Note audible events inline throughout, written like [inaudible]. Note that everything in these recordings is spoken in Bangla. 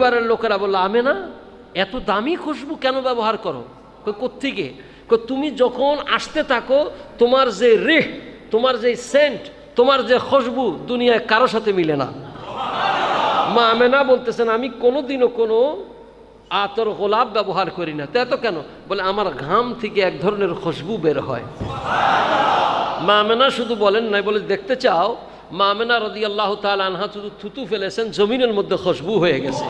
পরিবারের লোকেরা বলল আমে না এত দামি খুশবু কেন ব্যবহার করো? কই, কোত্থেকে? তুমি যখন আসতে থাকো তোমার যে রেহ তোমার যে সেন্ট তোমার যে খুশবু দুনিয়ায় কারও সাথে মিলে না। মা আমেনা বলতেছেন আমি কোনোদিনও কোনো আতর গোলাপ ব্যবহার করি না। তা তো কেন? বলে আমার ঘাম থেকে এক ধরনের খুশবু বের হয়। মা আমেনা শুধু বলেন নাই বলে দেখতে চাও মা আমেনা রদি আল্লাহ তাল আনহা শুধু থুতু ফেলেছেন, জমিনের মধ্যে খুশবু হয়ে গেছে।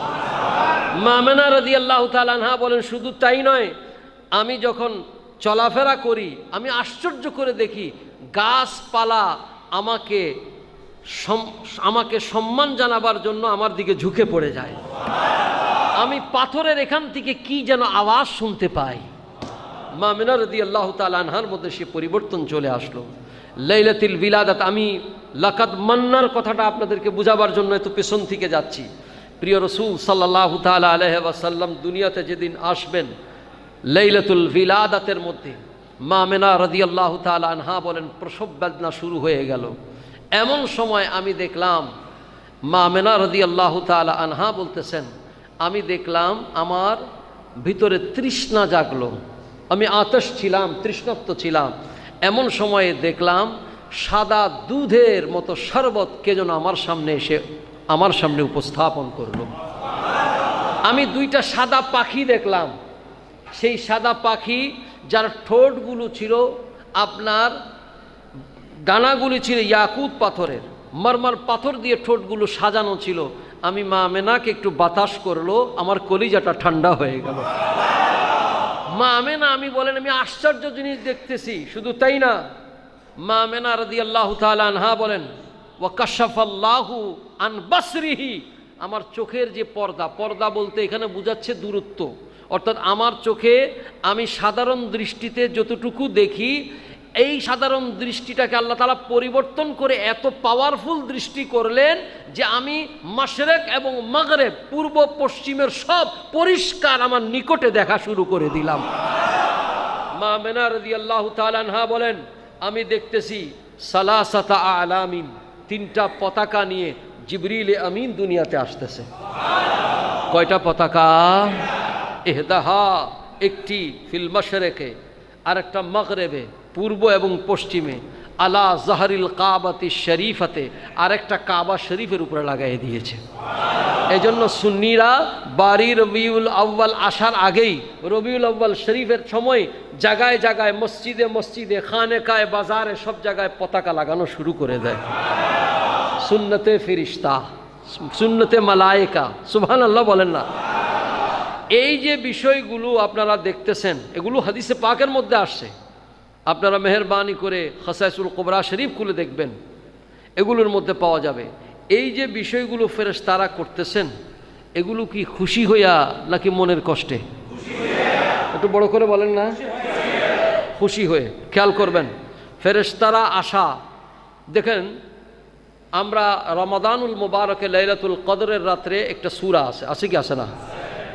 মা আমেনা রদি আল্লাহ তাল আনহা বলেন, শুধু তাই নয়, আমি যখন চলাফেরা করি, আমি আশ্চর্য করে দেখি, গাছপালা আমাকে আমাকে সম্মান জানাবার জন্য আমার দিকে ঝুঁকে পড়ে যায়। আমি পাথরের এখান থেকে কি যেন আওয়াজ শুনতে পাই। মা মিনারদি আল্লাহ তাল আনহার মধ্যে সে পরিবর্তন চলে আসলো। লাইলাতিল বিলাদাত, আমি লাকাত মান্নার কথাটা আপনাদেরকে বোঝাবার জন্য এত পেছন থেকে যাচ্ছি। প্রিয় রসুল সাল্লাহ তালা আলহাসাল্লাম দুনিয়াতে যেদিন আসবেন, লাইলাতুল বিলাদাতের মধ্যে, মা মেনা রদি আল্লাহ আনহা বলেন, প্রসব বেদনা শুরু হয়ে গেল। এমন সময় আমি দেখলাম, মা মেনা রদি আল্লাহ তালা আনহা বলতেছেন, আমি দেখলাম আমার ভিতরে তৃষ্ণা জাগলো। আমি আতস ছিলাম তৃষ্ণাপ্ত ছিলাম। এমন সময়ে দেখলাম সাদা দুধের মতো শরবত কে যেন আমার সামনে এসে আমার সামনে উপস্থাপন করল। আমি দুইটা সাদা পাখি দেখলাম। সেই সাদা পাখি যার ঠোঁটগুলো ছিল আপনার ডানাগুলি ছিল ইয়াকুত পাথরের। মারমার পাথর দিয়ে ঠোঁটগুলো সাজানো ছিল। আমি মা মেনাকে একটু বাতাস করল, আমার কলিজাটা ঠান্ডা হয়ে গেল। মা আমেনা, আমি বলেন, আমি আশ্চর্য জিনিস দেখতেছি, শুধু তাই না? মা আমেনা রদি আল্লাহ আনহা বলেন ও কাশাফাল্লাহু আন বাসরিহি। আমার চোখের যে পর্দা পর্দা বলতে এখানে বুঝাচ্ছে দূরত্ব। অর্থাৎ আমার চোখে আমি সাধারণ দৃষ্টিতে যতটুকু দেখি এই সাধারণ দৃষ্টিটাকে আল্লাহ তালা পরিবর্তন করে এত পাওয়ারফুল দৃষ্টি করলেন যে আমি মাশরেক এবং মাগরেব, পূর্ব পশ্চিমের সব পরিষ্কার আমার নিকটে দেখা শুরু করে দিলাম। মা মেনা রদি আল্লাহ তালানহা বলেন, আমি দেখতেছি সালাসাতা আলামিন, তিনটা পতাকা নিয়ে জিবরিল আমিন দুনিয়াতে আসতেছে। কয়টা পতাকা? এহদাহা, একটি ফিল্মাশরেকে আর একটা মগরেবে পূর্ব এবং পশ্চিমে, আলা জাহারিল কাবাতি শরীফাতে আর একটা কাবা শরীফের উপরে লাগাই দিয়েছে। এই জন্য সুন্নিরা বাড়ি রবিউল আউ্বাল আসার আগেই রবিউল আউ্বাল শরীফের সময় জায়গায় জায়গায় মসজিদে মসজিদে খানে কায় বাজারে সব জায়গায় পতাকা লাগানো শুরু করে দেয়। সুন্নতে ফিরিস্তা, সুন্নতে মালায়েকা সুবহান আল্লাহ বলেন না। এই যে বিষয়গুলো আপনারা দেখতেছেন, এগুলো হাদিসে পাকের মধ্যে আসছে। আপনারা মেহরবানি করে খসাইসুল কোবরা শরীফ খুলে দেখবেন, এগুলোর মধ্যে পাওয়া যাবে। এই যে বিষয়গুলো ফেরেস তারা করতেছেন, এগুলো কি খুশি হইয়া নাকি মনের কষ্টে? একটু বড় করে বলেন না। খুশি হয়ে, খেয়াল করবেন। ফেরেশতারা আশা দেখেন, আমরা রমাদানুল মুবারকে লাইলাতুল কদরের রাত্রে একটা সূরা আছে আছে কি আছে না?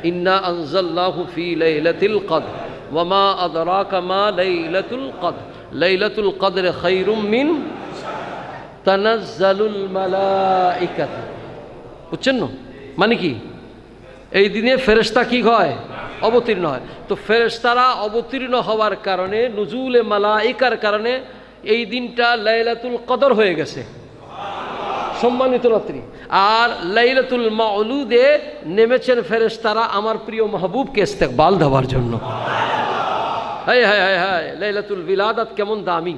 ইন্না আনজাল্লাহু ফি লাইলাতিল কদর। ওয়ামা আদরাকা মা লাইলাতুল কদর। লাইলাতুল কদর খায়রুম মিন তানাজ্জালুল মালাইকাত। বুঝছেন না? মানে কি? এই দিনে ফেরেশতা কি হয়? অবতীর্ণ হয়। তো ফেরেশতারা অবতীর্ণ হওয়ার কারণে, নজুলে মালাইকার কারণে এই দিনটা লাইলাতুল কদর হয়ে গেছে। সম্মানিত রাত্রি। আর লাইলাতুল মাউলুদে নেমেছেন ফেরেশতারা আমার প্রিয় মাহবুবকে ইস্তেকবাল দেওয়ার জন্য। হায় হায় হায় হায়, লাইলাতুল বিলাদাত কেমন দামি।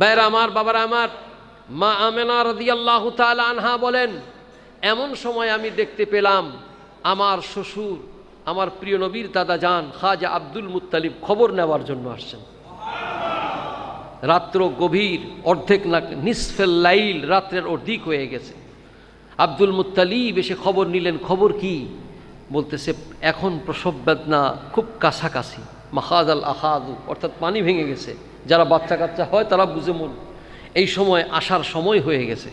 ভাইরা আমার, বাবারা আমার, মা আমেনা রদিয়াল্লাহু তাআলা আনহা বলেন, এমন সময় আমি দেখতে পেলাম আমার শ্বশুর, আমার প্রিয় নবীর দাদা যান, খাজা আব্দুল মুত্তালিব খবর নেওয়ার জন্য আসছেন। রাত্র গভীর, অর্ধেক না নিসফেল লাইল রাত্রের অর্ধিক হয়ে গেছে। আব্দুল মুত্তালিব এসে খবর নিলেন, খবর কি? বলতেছে, এখন প্রসব বেদনা খুব কাছাকাছি। মাহাদ আল আহাদু অর্থাৎ পানি ভেঙে গেছে। যারা বাচ্চা কাচ্চা হয়, তারা বুঝে মন। এই সময় আসার সময় হয়ে গেছে।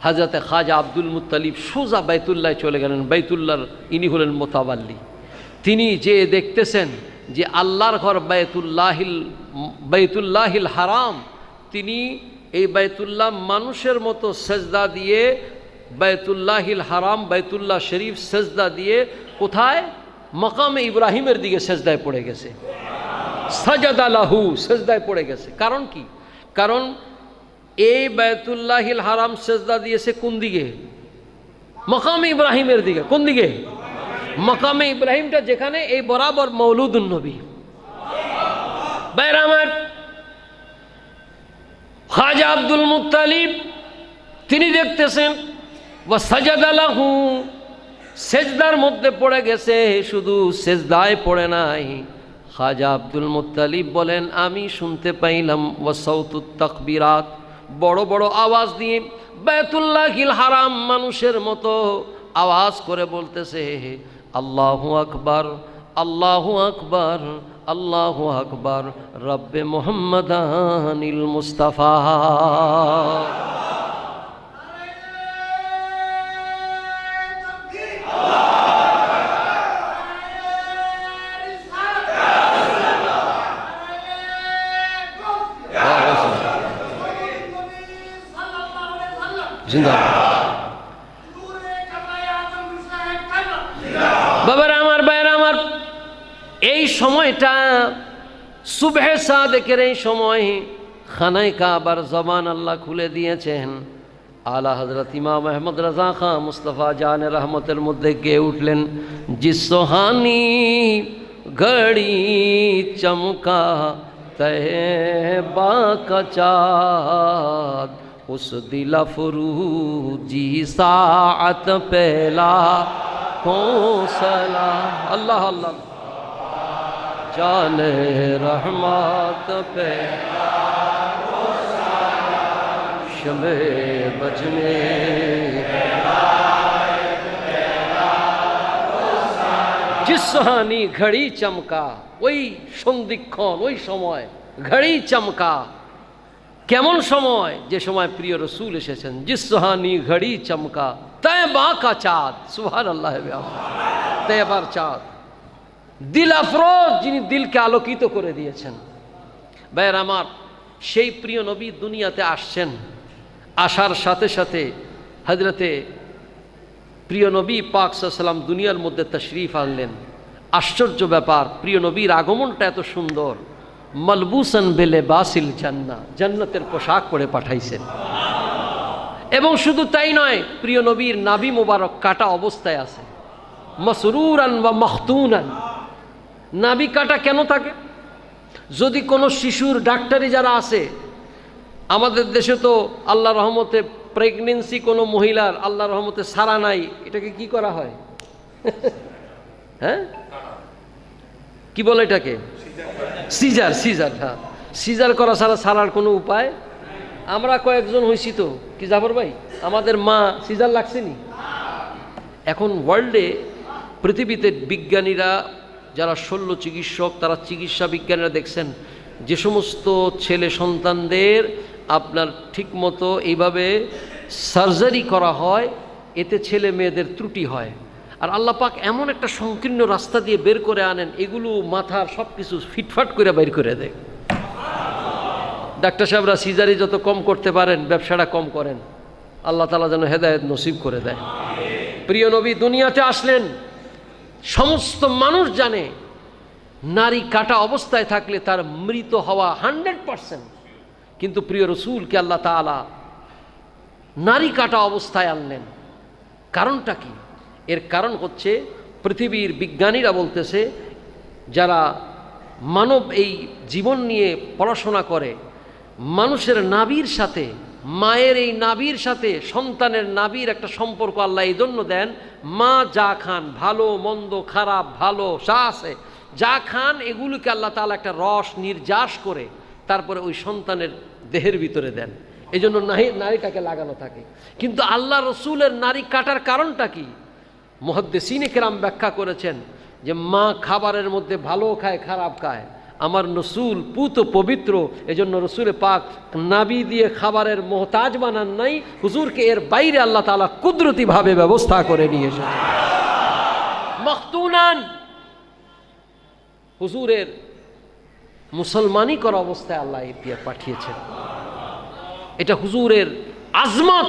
হাজরতে খাজা আব্দুল মুত্তালিব সোজা বাইতুল্লাহ চলে গেলেন। বাইতুল্লাহর ইনি হলেন মোতাবাল্লি। তিনি যে দেখতেছেন যে আল্লাহর ঘর বাইতুল্লাহিল বাইতুল্লাহিল হারাম, তিনি এই বাইতুল্লাহ মানুষের মতো সেজদা দিয়ে, বাইতুল্লাহিল হারাম, বাইতুল্লাহ শরীফ সেজদা দিয়ে কোথায়? মকামে ইব্রাহিমের দিকে সেজদায় পড়ে গেছে। সাজাদা লাহু সেজদায় পড়ে গেছে। কারণ কি? কারণ এই বায়তুল্লাহিল হারাম সেজদা দিয়েছে কোন দিকে? মকামে ইব্রাহিমের দিকে। কোন দিকে? মকামে ইব্রাহিমটা যেখানে, এই বরাবর মৌলুদুন নবী। বাইরামার খাজা আব্দুল মুতালিব তিনি দেখতেছেন ও সাজাদালাহু সেজদার মধ্যে পড়ে গেছে, শুধু সেজদায় পড়ে নাই। খাজা আব্দুল মুতালিব বলেন, আমি শুনতে পাইলাম ও সৌতুত তকবিরাত। বড় বড় আওয়াজ দিয়ে বেতুল্লাহিল হারাম মানুষের মতো আওয়াজ করে বলতেছে, আল্লাহ আকবার আল্লাহ আকবার আল্লাহ আকবার, রব্বে মোহাম্মদানিল মুস্তাফা। বাবার, আমার বাইর আমার এই সময়টা সুবহে সাদেকের এই সময় খানায় কাবার জবান আল্লাহ খুলে দিয়েছেন। আলা হজরত ইমাম আহমদ রাজা খাঁ মুস্তফা জান রহমতের মধ্যে গিয়ে উঠলেন? জিসোহানি ঘড়ি চমকা তহবা কচাদ اس دلا فرو جی ساعت پہلا حوصلہ اللہ اللہ جان رحمت پہلا شم بجنے جس হানি ঘড়ি চমকা ওই সন্ধিক্ষণ ওই সময় ঘড়ি চমকা কেমন সময়? যে সময় প্রিয় রসুল এসেছেন। জিস সোহানি ঘড়ি চমকা। তয় বা কা চাঁদ। সুহান আল্লাহ। তেবার চাঁদ। দিল আফরোজ যিনি দিলকে আলোকিত করে দিয়েছেন। ভাইয়ের আমার, সেই প্রিয় নবী দুনিয়াতে আসছেন। আসার সাথে সাথে হজরতে প্রিয় নবী পাক সাল্লাম দুনিয়ার মধ্যে তশরিফ আনলেন। আশ্চর্য ব্যাপার, প্রিয় নবীর আগমনটা এত সুন্দর। মলবুসন বেলে বাসিল জান্না, জান্নাতের পোশাক পরে পাঠাইছেন। এবং শুধু তাই নয়, প্রিয় নবীর নাবি মোবারক কাটা অবস্থায় আছে। মসরুরান বা মখতুনান। নাবি কাটা কেন থাকে? যদি কোনো শিশুর ডাক্তারি যারা আছে, আমাদের দেশে তো আল্লাহ রহমতে প্রেগনেন্সি কোনো মহিলার আল্লাহ রহমতে সারা নাই, এটাকে কি করা হয়? [laughs] হ্যাঁ? কি বলে এটাকে? সিজার সিজার হ্যাঁ। সিজার করা ছাড়া ছাড়ার কোনো উপায়? আমরা কয়েকজন হয়েছি তো। কি জাফর ভাই? আমাদের মা সিজার লাগছেনি এখন ওয়ার্ল্ডে পৃথিবীতে বিজ্ঞানীরা, যারা শল্য চিকিৎসক, তারা চিকিৎসা বিজ্ঞানীরা দেখছেন, যে সমস্ত ছেলে সন্তানদের আপনার ঠিকমতো এইভাবে সার্জারি করা হয়, এতে ছেলে মেয়েদের ত্রুটি হয়। আর আল্লাহ পাক এমন একটা সংকীর্ণ রাস্তা দিয়ে বের করে আনেন, এগুলো মাথার সব কিছু ফিটফাট করে বের করে দেয়। ডাক্তার সাহেবরা সিজারি যত কম করতে পারেন, ব্যবসাটা কম করেন। আল্লাহ তালা যেন হেদায়ত নসিব করে দেয়। প্রিয় নবী, দুনিয়াতে আসলেন, সমস্ত মানুষ জানে, নারী কাটা অবস্থায় থাকলে তার মৃত হওয়া হান্ড্রেড পারসেন্ট। কিন্তু প্রিয় রসুলকে আল্লাহ তালা নারী কাটা অবস্থায় আনলেন। কারণটা কি? এর কারণ হচ্ছে পৃথিবীর বিজ্ঞানীরা বলতেছে, যারা মানব এই জীবন নিয়ে পড়াশোনা করে, মানুষের নাবির সাথে, মায়ের এই নাবির সাথে, সন্তানের নাবির একটা সম্পর্ক আল্লাহ এই জন্য দেন, মা যা খান, ভালো, মন্দ, খারাপ, ভালো, যা আছে, যা খান, এগুলোকে আল্লাহ তালা একটা রস নির্যাস করে, তারপরে ওই সন্তানের দেহের ভিতরে দেন। এই জন্য নারী নারীটাকে লাগানো থাকে। কিন্তু আল্লাহ রসুলের নারী কাটার কারণটা কি? মহদ্দেসিনে কেরাম ব্যাখ্যা করেছেন যে মা খাবারের মধ্যে ভালো খায়, খারাপ খায়। আমার নসুল পুত পবিত্র, এজন্য রসুলে পাক নাবি দিয়ে খাবারের মোহতাজ বানান নাই, হুজুরকে এর বাইরে আল্লাহ তালা কুদরতিভাবে ব্যবস্থা করে নিয়ে এসেছে। মখতুনান হুজুরের মুসলমানি করা অবস্থায় আল্লাহ দিয়ে পাঠিয়েছেন। এটা হুজুরের আজমত।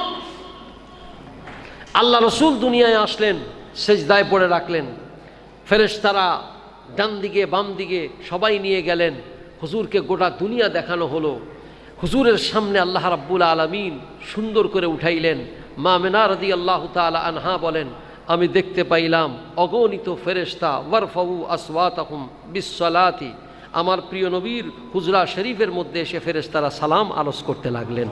আল্লাহ রসুল দুনিয়ায় আসলেন সেজদায় পড়ে রাখলেন। ফেরেশতারা ডান দিকে, বাম দিকে সবাই নিয়ে গেলেন। হুজুরকে গোটা দুনিয়া দেখানো হলো। হুজুরের সামনে আল্লাহ রাব্বুল আলমিন সুন্দর করে উঠাইলেন। মা মেনা রদি আল্লাহ তালা আনহা বলেন, আমি দেখতে পাইলাম, অগণিত ফেরেশতা, ওয়ারফাউ আসওয়াতাহুম বিশ্বলাতি আমার প্রিয় নবীর হুজরা শরীফের মধ্যে এসে ফেরেশতারা সালাম আলস করতে লাগলেন।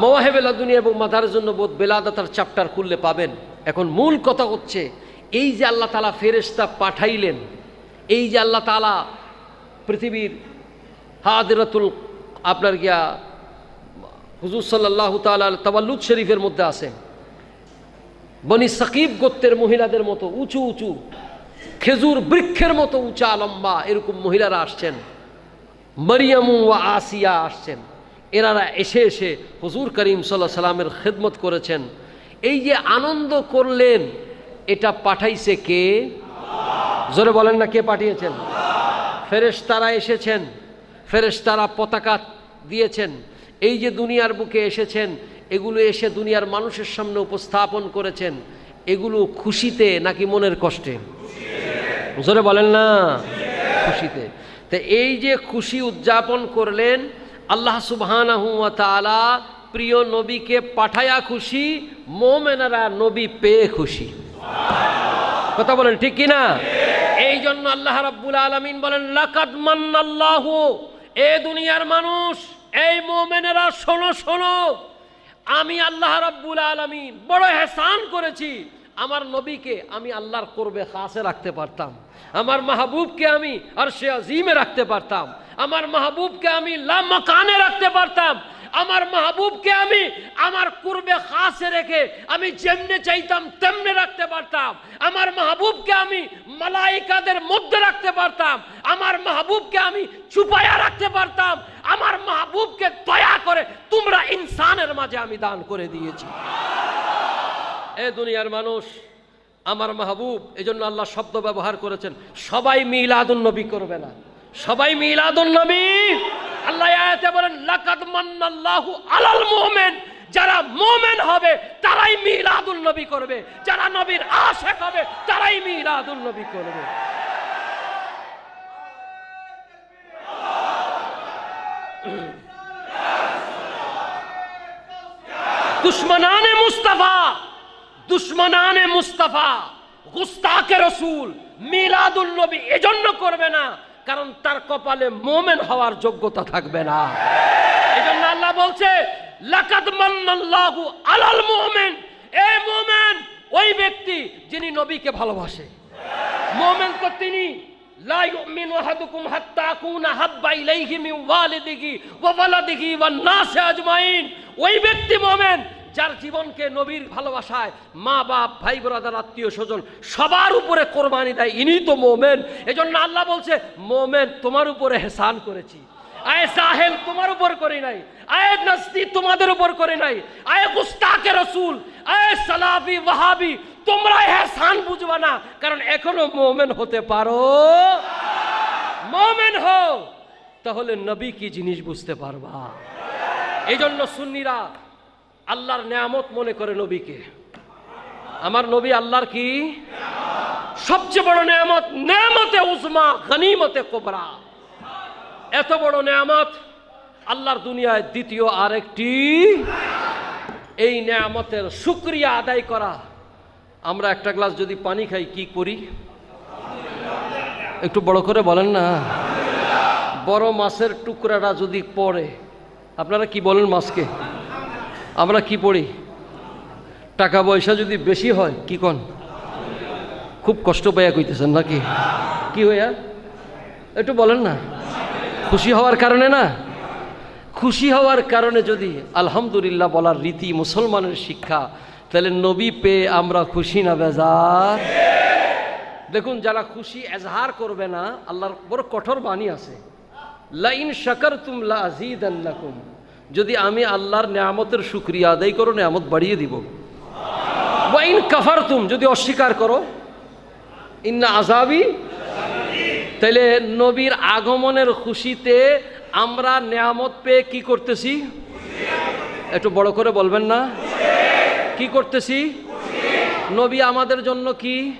মওয়াহেবেলা দুনিয়া এবং মাদার জন্য বোধ বেলাদাতার চ্যাপ্টার খুললে পাবেন। এখন মূল কথা হচ্ছে, এই যে আল্লাহ তালা ফেরেশতা পাঠাইলেন, এই যে আল্লাহ তালা পৃথিবীর হাদিরাতুল আপনার গিয়া হুজুর সাল্লাহ তালা তাওয়াল্লুদ শরীফের মধ্যে আছে। বনি সাকিব গোত্রের মহিলাদের মতো উঁচু উঁচু, খেজুর বৃক্ষের মতো উঁচা লম্বা এরকম মহিলারা আসছেন। মরিয়ামু ও আসিয়া আসছেন। এনারা এসে এসে হুজুর করিম সাল্লাহ সাল্লামের খেদমত করেছেন। এই যে আনন্দ করলেন, এটা পাঠাইছে কে? জোরে বলেন না কে পাঠিয়েছেন? ফেরেশতারা এসেছেন, ফেরেশতারা পতাকা দিয়েছেন। এই যে দুনিয়ার বুকে এসেছেন, এগুলো এসে দুনিয়ার মানুষের সামনে উপস্থাপন করেছেন, এগুলো খুশিতে নাকি মনের কষ্টে? জোরে বলেন না, খুশিতে। তো এই যে খুশি উদযাপন করলেন, আল্লাহ তাআলা প্রিয় নবীকে পাঠায়া খুশি মোমেনারা নবী পেয়ে খুশি। কথা বলেন ঠিক কি না এই জন্য আল্লাহ রাব্বুল আলামিন বলেন, লাকাদ মান্নাল্লাহু, এ দুনিয়ার মানুষ, এই মোমেনেরা শোনো শোনো, আমি আল্লাহ রাব্বুল আলামিন বড় হেসান করেছি, আমার নবীকে আমি আল্লাহর করবে খাসে রাখতে পারতাম, আমার মাহবুবকে আমি আর সে আজিমে রাখতে পারতাম, আমার মাহবুবকে আমি লা মাকানে রাখতে পারতাম আমার মাহবুবকে আমি আমার কুরবে খাসে রেখে আমি যেমনে চাইতাম, তেমনে রাখতে পারতাম। আমার মাহবুবকে আমি মালাইকাদের মধ্যে রাখতে পারতাম। আমার মাহবুবকে আমি চুপায়া রাখতে পারতাম। আমার মাহবুবকে দয়া করে তোমরা ইনসানের মাঝে আমি দান করে দিয়েছি। এ দুনিয়ার মানুষ, আমার মাহবুব এই জন্য আল্লাহ শব্দ ব্যবহার করেছেন, সবাই মিলাদুল নবী করবে না। সবাই মিলাদুল নবী! আল্লাহ আয়াতে বলেন, লাকাদ মান্নাল্লাহু আলাল মুমিন। যারা মুমিন হবে, তারাই মিলাদুন নবী করবে। যারা নবীর আশিক হবে, তারাই মিলাদুন নবী করবে। দুশ্মনানে মুস্তাফা দুশ্মনানে মুস্তাফা, গুস্তাকে রসুল মিলাদুল নবী এজন্য করবে না। কারণ তার কপালে মোমেন হওয়ার যোগ্যতা থাকবে না। এজন্য আল্লাহ বলছে আলাল মুমিন। এ মুমিন, ওই ব্যক্তি যিনি নবীকে ভালোবাসে। মোমেন তো তিনি হাত্তা আজমাইন। ওই ব্যক্তি মোমেন যার জীবনকে নবীর ভালোবাসায় মা, বাপ, ভাই ব্রাদার আত্মীয়, স্বজন সবার উপরে কোরবানি দেয় ইনি তো মোমেন। এজন্য আল্লাহ বলছে, মোমেন, তোমার উপরে হেসান করেছি। আয় সাহেল, তোমার উপর করি নাই। আয় নস্তি, তোমাদের উপর করে নাই। আয় গুস্তাকে রসুল, আয় সালাফি, ওয়াহাবি, তোমরা হেসান বুঝবা না, কারণ এখনও মোমেন হতে পারো। মোমেন হও, তাহলে নবী কি জিনিস বুঝতে পারবা? এই জন্য সুন্নিরা আল্লাহর নেয়ামত মনে করে নবীকে। আমার নবী আল্লাহর কি? সবচেয়ে বড় নেয়ামত, নেয়ামতে উজমা, গনিমতে কোবরা। এত বড় নেয়ামত আল্লাহর দুনিয়ায় দ্বিতীয় আরেকটি। এই নেয়ামতের শুক্রিয়া আদায় করা। আমরা একটা গ্লাস যদি পানি খাই, কি করি? একটু বড় করে বলেন না। বড় মাছের টুকরাটা যদি পড়ে, আপনারা কি বলেন মাছকে? আমরা কি পড়ি? টাকা পয়সা যদি বেশি হয়, কি কন? খুব কষ্ট পাইয়া কইতেছেন নাকি? কি হইয়া? একটু বলেন না। খুশি হওয়ার কারণে না? খুশি হওয়ার কারণে যদি আলহামদুলিল্লাহ বলার রীতি মুসলমানের শিক্ষা, তাহলে নবী পেয়ে আমরা খুশি না বেজার? দেখুন, যারা খুশি এজহার করবে না, আল্লাহর বড় কঠোর বাণী আছে। লাইন শাকার তুম লা আজিদ যদি আমি আল্লাহর নেয়ামতের শুক্রিয়া আদায় করো, নেয়ামত বাড়িয়ে দিব। ওয়াইন কাফার তুম যদি অস্বীকার করো। ইন্না আজাবি তাইলে নবীর আগমনের খুশিতে আমরা নেয়ামত পেয়ে কি করতেছি? একটু বড় করে বলবেন না? কি করতেছি? নবী আমাদের জন্য কি